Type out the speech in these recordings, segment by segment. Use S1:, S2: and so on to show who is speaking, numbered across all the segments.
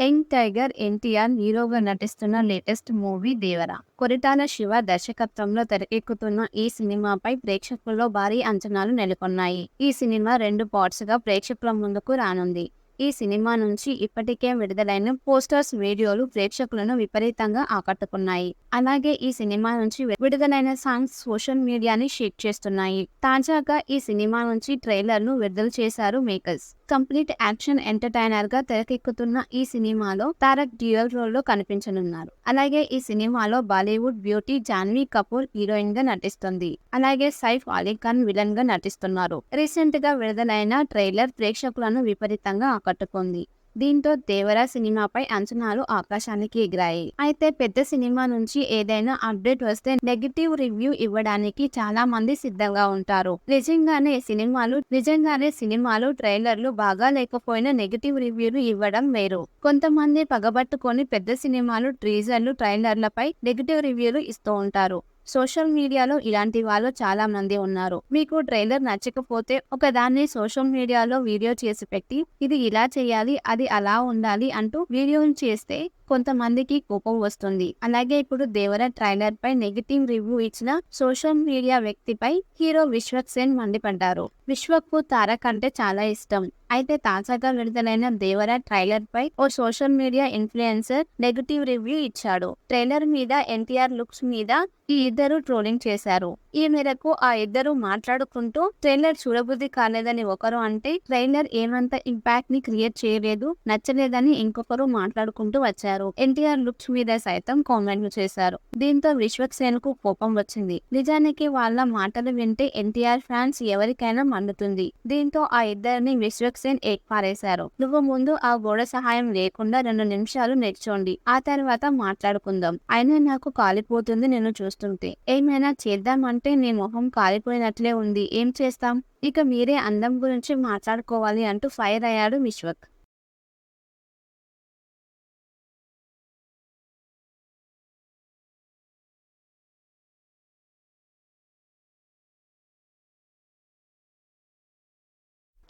S1: Young tiger NTR హీరోగా నటిస్తున్న latest movie Devara. Koratala Siva దర్శకత్వంలో తెరకెక్కుతున్న ఈ సినిమాపై ప్రేక్షకుల్లో భారీ అంచనాలు నెలకొన్నాయి. ఈ సినిమా రెండు పార్ట్స్గా ప్రేక్షకుల ముందుకు రానుంది. ఈ సినిమా నుంచి ఇప్పటికే విడుదలైన పోస్టర్స్ వీడియోలు ప్రేక్షకులను విపరీతంగా ఆకట్టుకున్నాయి. అలాగే ఈ సినిమా నుంచి విడుదలైన సాంగ్స్ సోషల్ మీడియాని షేక్ చేస్తున్నాయి. తాజాగా ఈ సినిమా నుంచి ట్రైలర్ను విడుదల చేశారు మేకర్స్. కంప్లీట్ యాక్షన్ ఎంటర్టైనర్గా తెరకెక్కుతున్న ఈ సినిమాలో తారక్ డ్యూయల్ రోల్లో కనిపించనున్నారు. అలాగే ఈ సినిమాలో బాలీవుడ్ బ్యూటీ జాన్వీ కపూర్ హీరోయిన్గా నటిస్తుంది. అలాగే సైఫ్ అలీ ఖాన్ విలన్గా నటిస్తున్నారు. రీసెంట్గా విడుదలైన ట్రైలర్ ప్రేక్షకులను విపరీతంగా ఆకట్టుకుంది. దీంతో దేవరా సినిమాపై అంచనాలు ఆకాశానికి ఎగిరాయి. అయితే పెద్ద సినిమా నుంచి ఏదైనా అప్డేట్ వస్తే నెగిటివ్ రివ్యూ ఇవ్వడానికి చాలా మంది సిద్ధంగా ఉంటారు. నిజంగానే సినిమాలు నిజంగానే సినిమాలు ట్రైలర్లు బాగా లేకపోయినా నెగిటివ్ రివ్యూలు ఇవ్వడం వేరు. కొంతమంది పగబట్టుకొని పెద్ద సినిమాలు ట్రీజర్లు ట్రైలర్లపై నెగిటివ్ రివ్యూలు ఇస్తూ ఉంటారు. సోషల్ మీడియాలో ఇలాంటి వాళ్ళు చాలా మంది ఉన్నారు. మీకు ట్రైలర్ నచ్చకపోతే ఒకదాన్ని సోషల్ మీడియాలో వీడియో చేసి పెట్టి ఇది ఇలా చేయాలి అది అలా ఉండాలి అంటూ వీడియోలు చేస్తే కొంతమందికి కోపం వస్తుంది. అలాగే ఇప్పుడు దేవర ట్రైలర్ పై నెగిటివ్ రివ్యూ ఇచ్చిన సోషల్ మీడియా వ్యక్తిపై హీరో విశ్వక్ సేన్ మండిపడ్డారు. విశ్వక్కు తారక్ అంటే చాలా ఇష్టం. అయితే తాజాగా విడుదలైన దేవర ట్రైలర్ పై ఓ social media influencer negative review ఇచ్చాడు. ట్రైలర్ మీద ఎన్టీఆర్ లుక్స్ మీద ఈ ఇద్దరు ట్రోలింగ్ చేశారు. ఈ మేరకు ఆ ఇద్దరు మాట్లాడుకుంటూ ట్రైలర్ చూడబుద్ధి కాలేదని ఒకరు అంటే ట్రైలర్ ఏమంత ఇంపాక్ట్ని క్రియేట్ చేయలేదు నచ్చలేదని ఇంకొకరు మాట్లాడుకుంటూ వచ్చారు. ఎన్టీఆర్ లుక్స్ మీద సైతం కామెంట్లు చేశారు. దీంతో విశ్వక్ సేన్కు కోపం వచ్చింది. నిజానికి వాళ్ళ మాటలు వింటే ఎన్టీఆర్ ఫ్యాన్స్ ఎవరికైనా మండుతుంది దీంతో ఆ ఇద్దరిని విశ్వక్ సేన్ ఏక్పారేశారు నువ్వు ముందు ఆ గోడ సహాయం లేకుండా రెండు నిమిషాలు నేర్చోండి. ఆ తర్వాత మాట్లాడుకుందాం. అయినా నాకు కాలిపోతుంది నేను చూస్తుంటే. ఏమైనా చేద్దామంటే నీ మొహం కాలిపోయినట్లే ఉంది. ఏం చేస్తాం? ఇక మీరే అందం గురించి మాట్లాడుకోవాలి అంటూ ఫైర్ అయ్యాడు విశ్వక్.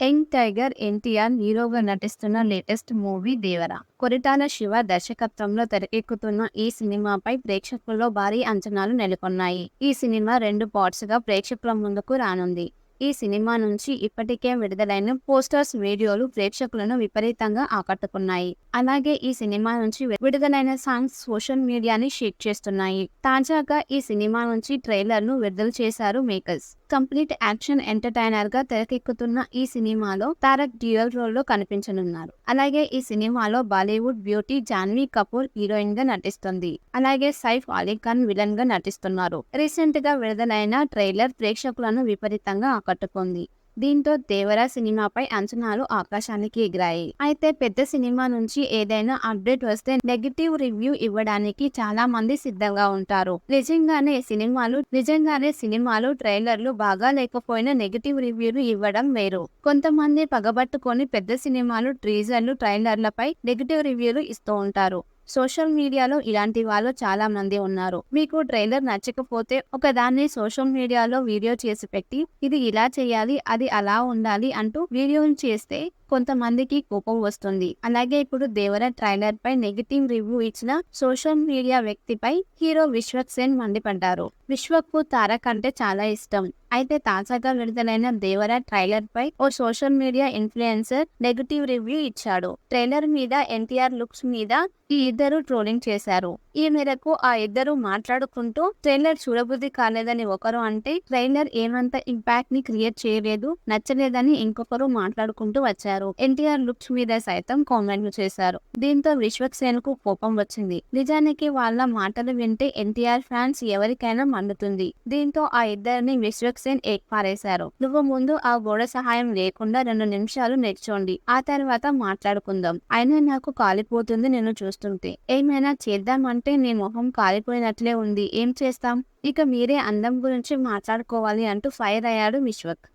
S1: యంగ్ టైగర్ ఎన్టీఆర్ హీరోగా నటిస్తున్న లేటెస్ట్ మూవీ దేవర. కొరిటాల శివ దర్శకత్వంలో తెరకెక్కుతున్న ఈ సినిమాపై ప్రేక్షకుల్లో భారీ అంచనాలు నెలకొన్నాయి. ఈ సినిమా రెండు పార్ట్స్గా ప్రేక్షకుల ముందుకు రానుంది. ఈ సినిమా నుంచి ఇప్పటికే విడుదలైన పోస్టర్స్ వీడియోలు ప్రేక్షకులను విపరీతంగా ఆకట్టుకున్నాయి. అలాగే ఈ సినిమా నుంచి విడుదలైన సాంగ్స్ సోషల్ మీడియాని షేక్ చేస్తున్నాయి. తాజాగా ఈ సినిమా నుంచి ట్రైలర్ను విడుదల చేశారు మేకర్స్. కంప్లీట్ యాక్షన్ ఎంటర్టైనర్గా తెరకెక్కుతున్న ఈ సినిమాలో తారక్ డ్యూయల్ రోల్లో కనిపించనున్నారు. అలాగే ఈ సినిమాలో బాలీవుడ్ బ్యూటీ జాన్వీ కపూర్ హీరోయిన్గా నటిస్తుంది. అలాగే సైఫ్ అలీ ఖాన్ విలన్గా నటిస్తున్నారు. రీసెంట్గా విడుదలైన ట్రైలర్ ప్రేక్షకులను విపరీతంగా ఆకట్టుకుంది. దీంతో దేవర సినిమాపై అంచనాలు ఆకాశానికి ఎగిరాయి. అయితే పెద్ద సినిమా నుంచి ఏదైనా అప్డేట్ వస్తే నెగిటివ్ రివ్యూ ఇవ్వడానికి చాలా మంది సిద్ధంగా ఉంటారు. నిజంగానే సినిమాలు నిజంగానే సినిమాలు ట్రైలర్లు బాగా లేకపోయినా నెగిటివ్ రివ్యూలు ఇవ్వడం వేరు. కొంతమంది పగబట్టుకొని పెద్ద సినిమాలు ట్రీజర్లు ట్రైలర్లపై నెగిటివ్ రివ్యూలు ఇస్తూ ఉంటారు. సోషల్ మీడియాలో ఇలాంటి వాళ్ళు చాలా మంది ఉన్నారు. మీకు ట్రైలర్ నచ్చకపోతే ఒకదాన్ని సోషల్ మీడియాలో వీడియో చేసి పెట్టి ఇది ఇలా చేయాలి అది అలా ఉండాలి అంటూ వీడియోలు చేస్తే కొంతమందికి కోపం వస్తుంది. అలాగే ఇప్పుడు దేవర ట్రైలర్ పై నెగిటివ్ రివ్యూ ఇచ్చిన సోషల్ మీడియా వ్యక్తిపై హీరో విశ్వక్ సేన్ మండిపడ్డారు. విశ్వక్కు తారక్ అంటే చాలా ఇష్టం. అయితే తాజాగా విడుదలైన దేవర ట్రైలర్ పై ఓ social media influencer negative review ఇచ్చాడు. ట్రైలర్ మీద ఎన్టీఆర్ లుక్స్ మీద ఈ ఇద్దరు ట్రోలింగ్ చేశారు. ఈ మేరకు ఆ ఇద్దరు మాట్లాడుకుంటూ ట్రైలర్ చూడబుద్ధి కాలేదని ఒకరు అంటే ట్రైలర్ ఏమంత ఇంపాక్ట్ని క్రియేట్ చేయలేదు నచ్చలేదని ఇంకొకరు మాట్లాడుకుంటూ వచ్చారు. ఎన్టీఆర్ లుక్స్ మీద సైతం కామెంట్లు చేశారు. దీంతో విశ్వక్ సేన్కు కోపం వచ్చింది. నిజానికి వాళ్ళ మాటలు వింటే ఎన్టీఆర్ ఫ్యాన్స్ ఎవరికైనా మండుతుంది. దీంతో ఆ ఇద్దరిని విశ్వక్ సేన్ ఏర్పారేశారు నువ్వు ముందు ఆ గోడ సహాయం లేకుండా రెండు నిమిషాలు నేర్చోండి. ఆ తర్వాత మాట్లాడుకుందాం. అయినా నాకు కాలిపోతుంది నేను చూస్తుంటే. ఏమైనా చేద్దామంటే నీ మొహం కాలిపోయినట్లే ఉంది. ఏం చేస్తాం? ఇక మీరే అందం గురించి మాట్లాడుకోవాలి అంటూ ఫైర్ అయ్యాడు విశ్వక్.